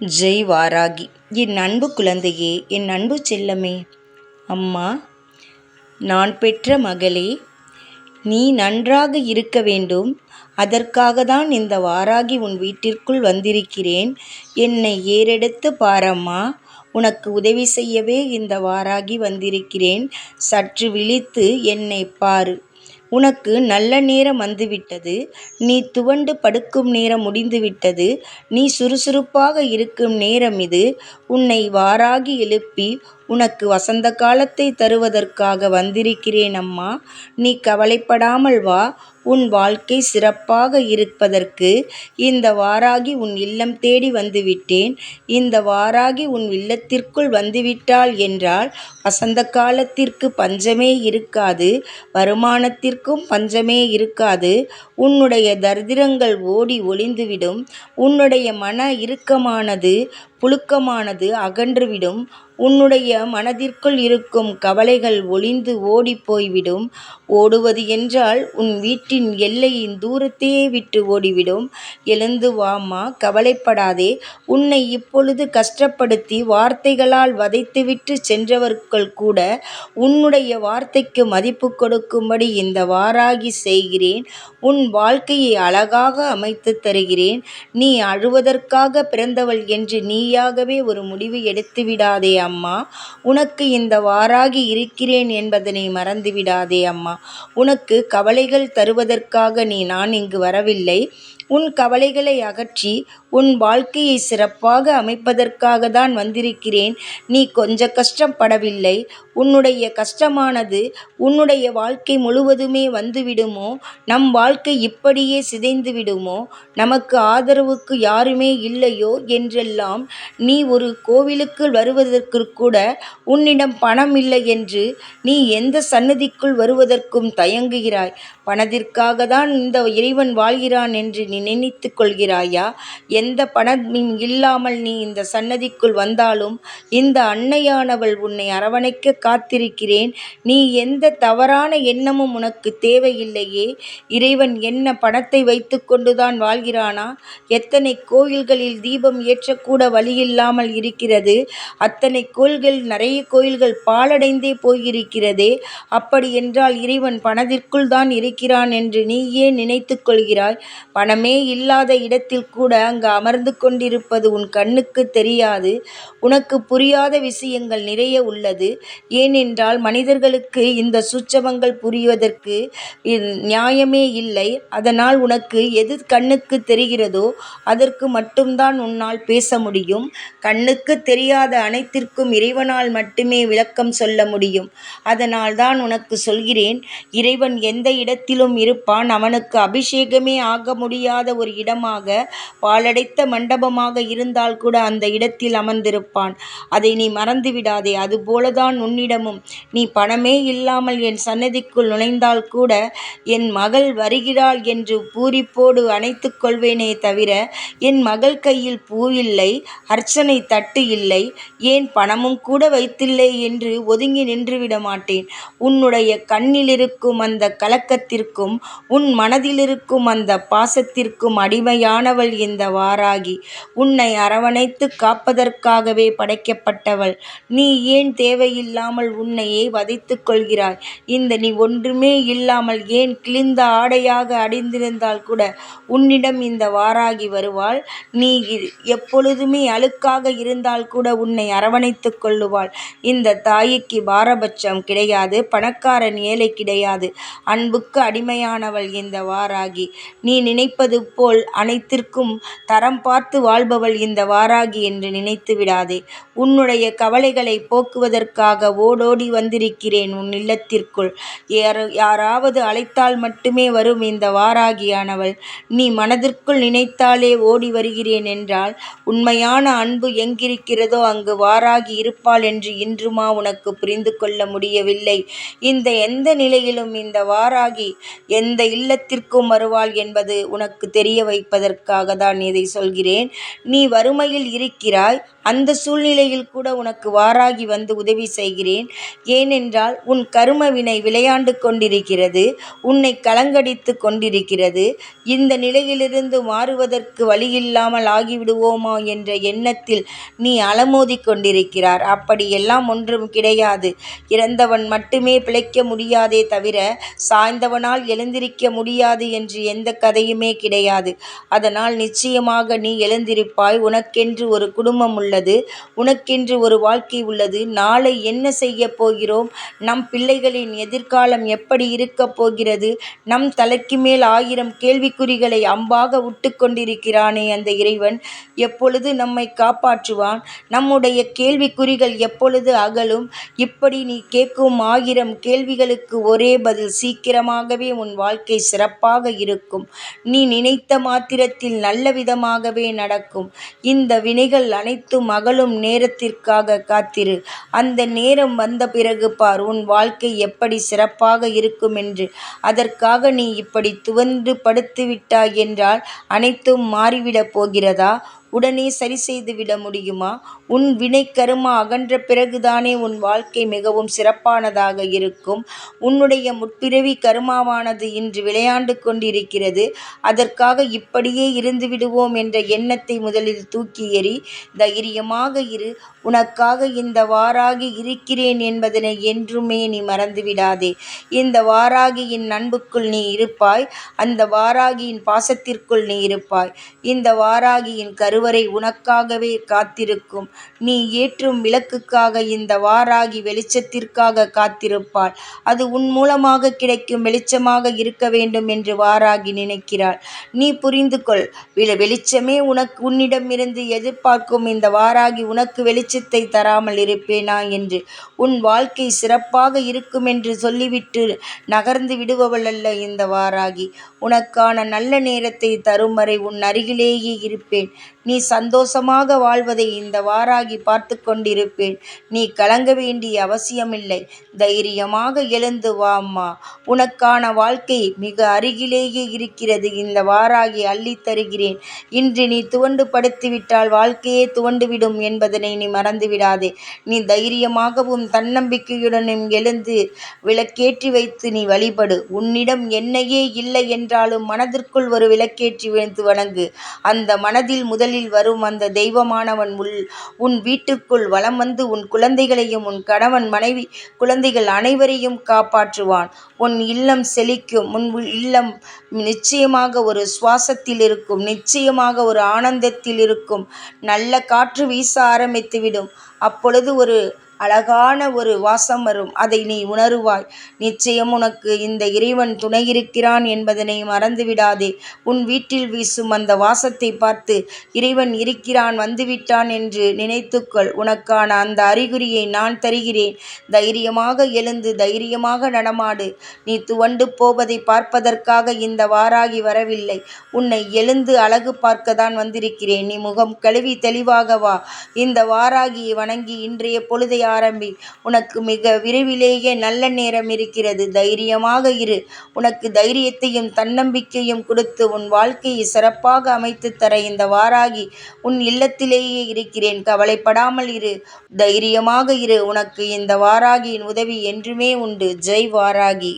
ஜெய் வாராகி. என் அன்பு குழந்தையே என் அன்பு செல்லமே. அம்மா நான் பெற்ற மகளே நீ நன்றாக இருக்க வேண்டும். அதற்காக தான் இந்த வாராகி உன் வீட்டிற்குள் வந்திருக்கிறேன். என்னை ஏறெடுத்து பாரம்மா. உனக்கு உதவி செய்யவே இந்த வாராகி வந்திருக்கிறேன். சற்று விழித்து என்னை பாரு. உனக்கு நல்ல நேரம் வந்துவிட்டது. நீ துவண்டு படுக்கும் நேரம் முடிந்துவிட்டது. நீ சுறுசுறுப்பாக இருக்கும் நேரம் இது. உன்னை வாராகி எழுப்பி உனக்கு வசந்த காலத்தை தருவதற்காக வந்திருக்கிறேன் அம்மா. நீ கவலைப்படாமல் வா. உன் வாழ்க்கை சிறப்பாக இருப்பதற்கு இந்த வாராகி உன் இல்லம் தேடி வந்துவிட்டேன். இந்த வாராகி உன் இல்லத்திற்குள் வந்துவிட்டாள் என்றால் வசந்த காலத்திற்கு பஞ்சமே இருக்காது வருமானத்திற்கும் பஞ்சமே இருக்காது. உன்னுடைய தரித்திரங்கள் ஓடி ஒளிந்துவிடும். உன்னுடைய மன இறுக்கமானது புழுக்கமானது அகன்றுவிடும். உன்னுடைய மனதிற்குள் இருக்கும் கவலைகள் ஒளிந்து ஓடிப்போய்விடும் ஓடுவது என்றால் உன் வீட்டின் எல்லையின் தூரத்தையே விட்டு ஓடிவிடும். எழுந்து வாம்மா கவலைப்படாதே. உன்னை இப்பொழுது கஷ்டப்படுத்தி வார்த்தைகளால் வதைத்துவிட்டு சென்றவர்கள் கூட உன்னுடைய வார்த்தைக்கு மதிப்பு கொடுக்கும்படி இந்த வாராகி செய்கிறேன். உன் வாழ்க்கையை அழகாக அமைத்து தருகிறேன். நீ அழுவதற்காக பிறந்தவள் என்று நீ சரியாகவே ஒரு முடிவு எடுத்துவிடாதே அம்மா. உனக்கு இந்த வாராகி இருக்கிறேன் என்பதனை மறந்துவிடாதே அம்மா. உனக்கு கவலைகள் தருவதற்காக நீ நான் இங்கு வரவில்லை. உன் கவலைகளை அகற்றி உன் வாழ்க்கையை சிறப்பாக அமைப்பதற்காக தான் வந்திருக்கிறேன். நீ கொஞ்ச கஷ்டப்படவில்லை. உன்னுடைய கஷ்டமானது உன்னுடைய வாழ்க்கை முழுவதுமே வந்துவிடுமோ? நம் வாழ்க்கை இப்படியே சிதைந்து விடுமோ நமக்கு ஆதரவுக்கு யாருமே இல்லையோ? என்றெல்லாம் நீ ஒரு கோவிலுக்கு வருவதற்கு கூட உன்னிடம் பணம் இல்லை என்று நீ எந்த சன்னதிக்குள் வருவதற்கும் தயங்குகிறாய். பணத்திற்காக தான் இந்த இறைவன் வாழ்கிறான் என்று நீ நினைத்து கொள்கிறாயா? எந்த பணமும் இல்லாமல் நீ இந்த சன்னதிக்குள் வந்தாலும் இந்த அன்னையானவள் உன்னை அரவணைக்க காத்திருக்கிறேன். நீ எந்த தவறான எண்ணமும் உனக்கு தேவையில்லையே. இறைவன் என்ன பணத்தை வைத்துக்கொண்டுதான் வாழ்கிறானா? எத்தனை கோயில்களில் தீபம் ஏற்றக்கூட வழியில்லாமல் இருக்கிறது. அத்தனை கோயில்கள் நிறைய கோயில்கள் பாழடைந்தே போயிருக்கிறதே. அப்படி என்றால் இறைவன் பணத்திற்குள் தான் இருக்கிறான் என்று நீயே நினைத்து கொள்கிறாய். பணமே இல்லாத இடத்தில் கூட அங்கு அமர்ந்து கொண்டிருப்பது உன் கண்ணுக்கு தெரியாது. உனக்கு புரியாத விஷயங்கள் நிறைய உள்ளது. ஏனென்றால் மனிதர்களுக்கு இந்த சூட்சமங்கள் புரிவதற்கு நியாயமே இல்லை. அதனால் உனக்கு எது கண்ணுக்கு தெரிகிறதோ அதற்கு மட்டும்தான் உன்னால் பேச முடியும். கண்ணுக்கு தெரியாத அனைத்திற்கும் இறைவனால் மட்டுமே விளக்கம் சொல்ல முடியும். அதனால் தான் உனக்கு சொல்கிறேன் இறைவன் எந்த இடத்திலும் இருப்பான். அவனுக்கு அபிஷேகமே ஆக முடியாத ஒரு இடமாக பாலடைத்த மண்டபமாக இருந்தால் கூட அந்த இடத்தில் அமர்ந்திருப்பான். அதை நீ மறந்துவிடாதே. அதுபோலதான் உன்னிடமும். நீ பணமே இல்லாமல் என் சன்னதிக்குள் நுழைந்தால் கூட என் மகள் வருகிறாள் என்று பூரிப்போடு அணைத்து கொள்வேனே தவிர என் மகள் கையில் பூ இல்லை அர்ச்சனை தட்டு இல்லை ஏன் பணமும் கூட வைத்தில்லை என்று ஒதுங்கி நின்றுவிட மாட்டேன் உன்னுடைய கண்ணிலிருக்கும் அந்த கலக்கத்திற்கும் உன் மனதிலிருக்கும் அந்த பாசத்திற்கும் அடிமையானவள் இந்த வாராகி. உன்னை அரவணைத்து காப்பதற்காகவே படைக்கப்பட்டவள். நீ ஏன் தேவையில்லாமல் உன்னையே வதைத்து கொள்கிறாய்? இந்த நீ ஒன்றுமே இல்லாமல் ஏன் கிழிந்த ஆடையாக அடிந்திருந்தால் கூட உன்னிடம் இந்த வாராகி வருவாள்? நீ எப்பொழுதுமே அழுக்காக இருந்தால் கூட உன்னை அரவணைத்துக் கொள்ளுவாள். இந்த தாய்க்கு பாரபட்சம் கிடையாது பணக்காரன் ஏழை கிடையாது. அன்புக்கு அடிமையானவள் இந்த வாராகி. நீ நினைப்பது போல் அனைத்திற்கும் தரம் பார்த்து வாழ்பவள் இந்த வாராகி என்று நினைத்து விடாதே. உன்னுடைய கவலைகளை போக்குவதற்காக ஓடோடி வந்திருக்கிறேன் உன் இல்லத்திற்குள். யாராவது அழைத்தால் மட்டுமே வரும் இந்த வாராகியானவள். நீ மனதிற்குள் நினைத்தாலே ஓடி வருகிறேன் என்றால் உண்மையான அன்பு எங்கிருக்கிறதோ அங்கு வாராகி இருப்பாள் என்று இன்றுமா உனக்கு புரிந்து கொள்ள முடியவில்லை. இந்த எந்த நிலையிலும் இந்த வாராகி எந்த இல்லத்திற்கும் வருவாள் என்பது உனக்கு தெரிய வைப்பதற்காக தான் இதை சொல்கிறேன். நீ வறுமையில் இருக்கிறாய் அந்த சூழ்நிலையில் கூட உனக்கு வாராகி வந்து உதவி செய்கிறேன். ஏனென்றால் உன் கரும வினை விளையாண்டு கொண்டிருக்கிறது உன்னை கலங்கடித்து கொண்டிருக்கிறது. இந்த நிலையிலிருந்து மாறுவதற்கு வழியில்லாமல் ஆகிவிடுவோமா என்ற எண்ணத்தில் நீ அலமோதி கொண்டிருக்கிறார். அப்படியெல்லாம் ஒன்றும் கிடையாது. இறந்தவன் மட்டுமே பிழைக்க முடியாதே தவிர சாய்ந்தவன் அவனால் எழுந்திருக்க முடியாது என்று எந்த கதையுமே கிடையாது. அதனால் நிச்சயமாக நீ எழுந்திருப்பாய். உனக்கென்று ஒரு குடும்பம் உள்ளது. உனக்கென்று ஒரு வாழ்க்கை உள்ளது. நாளை என்ன செய்ய போகிறோம்? நம் பிள்ளைகளின் எதிர்காலம் எப்படி இருக்கப் போகிறது? நம் தலைக்கு மேல் ஆயிரம் கேள்விக்குறிகளை அம்பாக விட்டு கொண்டிருக்கிறானே அந்த இறைவன். எப்பொழுது நம்மை காப்பாற்றுவான்? நம்முடைய கேள்விக்குறிகள் எப்பொழுது அகலும்? இப்படி நீ கேட்கும் ஆயிரம் கேள்விகளுக்கு ஒரே பதில் சீக்கிரமாக சீக்கிரமாகவே உன் வாழ்க்கை சிறப்பாக இருக்கும். நீ நினைத்த மாத்திரத்தில் நல்ல விதமாகவே நடக்கும். இந்த வினைகள் அனைத்தும் அகலும் நேரத்திற்காக காத்திரு. அந்த நேரம் வந்த பிறகு பார் உன் வாழ்க்கை எப்படி சிறப்பாக இருக்கும் என்று. அதற்காக நீ இப்படி துவண்டு படுத்து விட்டாய் என்றால் அனைத்தும் மாறிவிடப் போகிறதா? உடனே சரி செய்து விட முடியுமா? உன் வினை கருமா அகன்ற பிறகுதானே உன் வாழ்க்கை மிகவும் சிறப்பானதாக இருக்கும். உன்னுடைய முற்பிறவி கருமாவானது இன்று விளையாண்டு கொண்டிருக்கிறது. அதற்காக இப்படியே இருந்து விடுவோம் என்ற எண்ணத்தை முதலில் தூக்கி எறி தைரியமாக இரு. உனக்காக இந்த வாராகி இருக்கிறேன் என்பதனை என்றுமே நீ மறந்துவிடாதே. இந்த வாராகியின் அன்புக்குள் நீ இருப்பாய். அந்த வாராகியின் பாசத்திற்குள் நீ இருப்பாய். இந்த வாராகியின் கரு கருவறை உனக்காகவே காத்திருக்கும். நீ ஏற்றும் விளக்குக்காக இந்த வாராகி வெளிச்சத்திற்காக காத்திருப்பாள். அது உன் மூலமாக கிடைக்கும் வெளிச்சமாக இருக்க வேண்டும் என்று வாராகி நினைக்கிறாள். நீ புரிந்து கொள் வெளிச்சமே உனக்கு உன்னிடமிருந்து எதிர்பார்க்கும் இந்த வாராகி உனக்கு வெளிச்சத்தை தராமல் இருப்பேனா என்று. உன் வாழ்க்கை சிறப்பாக இருக்கும் என்று சொல்லிவிட்டு நகர்ந்து விடுபவள் அல்ல இந்த வாராகி. உனக்கான நல்ல நேரத்தை தரும் வரை உன் அருகிலேயே இருப்பேன். நீ சந்தோஷமாக வாழ்வதை இந்த வாராகி பார்த்து கொண்டிருப்பேன். நீ கலங்க வேண்டிய அவசியமில்லை. தைரியமாக எழுந்து வா அம்மா. உனக்கான வாழ்க்கை மிக அருகிலேயே இருக்கிறது. இந்த வாராகி அள்ளித் தருகிறேன். இன்று நீ துவண்டு படுத்திவிட்டால் வாழ்க்கையே துவண்டுவிடும் என்பதனை நீ மறந்துவிடாதே. நீ தைரியமாகவும் தன்னம்பிக்கையுடனும் எழுந்து விளக்கேற்றி வைத்து நீ வழிபடு. உன்னிடம் என்னையே இல்லை என்றாலும் மனதிற்குள் ஒரு விளக்கேற்றி வைத்து வணங்கு. அந்த மனதில் முதலில் வரும் அந்த தெய்வமானவன் உள் உன் வீட்டுக்குள் வலம் வந்து உன் குழந்தைகளையும் உன் கணவன் மனைவி குழந்தைகள் அனைவரையும் காப்பாற்றுவான். உன் இல்லம் செழிக்கும். உன் இல்லம் நிச்சயமாக ஒரு சுவாசத்தில் இருக்கும். நிச்சயமாக ஒரு ஆனந்தத்தில் இருக்கும். நல்ல காற்று வீச ஆரம்பித்துவிடும். அப்பொழுது ஒரு அழகான ஒரு வாசம் வரும். அதை நீ உணருவாய். நிச்சயம் உனக்கு இந்த இறைவன் துணை இருக்கிறான் என்பதனை மறந்துவிடாதே உன் வீட்டில் வீசும் அந்த வாசத்தை பார்த்து இறைவன் இருக்கிறான் வந்துவிட்டான் என்று நினைத்துக்கொள். உனக்கான அந்த அறிகுறியை நான் தருகிறேன். தைரியமாக எழுந்து தைரியமாக நடமாடு. நீ துவண்டு போவதை பார்ப்பதற்காக இந்த வாராகி வரவில்லை. உன்னை எழுந்து அழகு பார்க்கத்தான் வந்திருக்கிறேன். நீ முகம் கழுவி தெளிவாக வா. இந்த வாராகியை வணங்கி இன்றைய பொழுதையா ஆரம்பி. உனக்கு மிக விரைவிலேயே நல்ல நேரம் இருக்கிறது. தைரியமாக இரு. உனக்கு தைரியத்தையும் தன்னம்பிக்கையும் கொடுத்து உன் வாழ்க்கையை சிறப்பாக அமைத்து தர இந்த வாராகி உன் இல்லத்திலேயே இருக்கிறேன். கவலைப்படாமல் இரு. தைரியமாக இரு. உனக்கு இந்த வாராகியின் உதவி என்றுமே உண்டு. ஜெய் வாராகி.